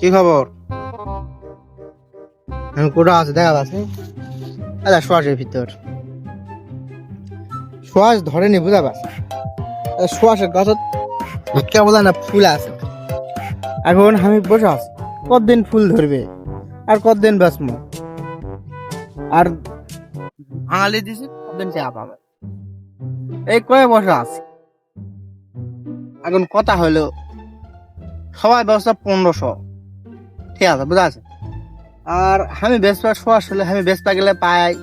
কি খবর? কোটা আছে, দেখা আছে আচ্ছা শ্বাসের ভিতর। শ্বাস ধরেনি, বুঝা পারছি শ্বাসের গাছত কেবল না, ফুল আছে। এখন আমি বসে কতদিন ফুল ধরবে? আর কতদিন বেসমো আর আঙালি দিছি, কতদিন চা পাবে? এই কয়ে বসে এখন কথা হলো, সবাই ব্যবস্থা পনেরোশো। আছে, বুঝা আছে? আর আমি বেসপা শোয়া আসলে আমি বেসপা গেলে পাই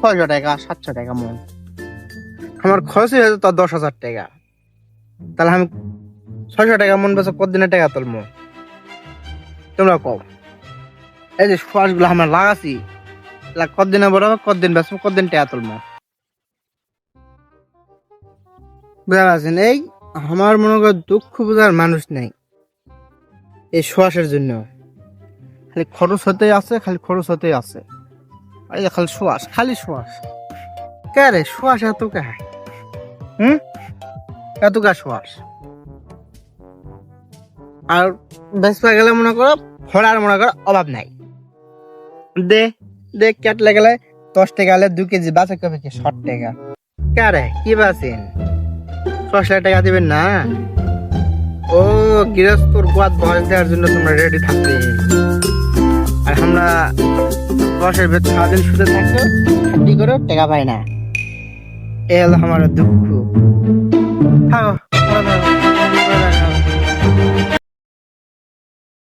ছয়শো টাকা, সাতশো টাকা মন। আমার খরচ হয়ে যেত দশ হাজার টাকা। তাহলে আমি ছয়শো টাকা মন বেসে কতদিনের টাকা তুলবো? তোমরা কও। এই যে শ্বাসগুলো আমরা লাগাছি কতদিনে বড় হবে, কতদিন বেসবো কতদিন টাকা তুলবো? বুঝা পারছেন? এই, আমার মনে কর দুঃখ বোঝার মানুষ নেই। এই শ্বাসের জন্য। খালি খরচ হতেই আছে, খালি খরচ হতেই আছে। এই খালি শ্বাস খালি শ্বাস কে রে শ্বাস এত কে? হুম? এত কা শ্বাস আর বেসপা গেলে মনে করো ফড়ার মনে করো অভাব নাই। দে দে কাটলে গেলে দশ টাকা হলে দু কেজি, বাঁচা কবে কি ষাট টাকা? কে রে, কি বাঁচেন? লাখ টাকা দিবেন না? ও গৃহস্থর গোয়াত বয়স দেওয়ার জন্য তোমরা রেডি থাকবে। আর আমরা বয়সের ভেতর সারাদিন শুতে থাকো কি করে? টাকা পাই না। এ হলো আমার দুঃখ। থাকো।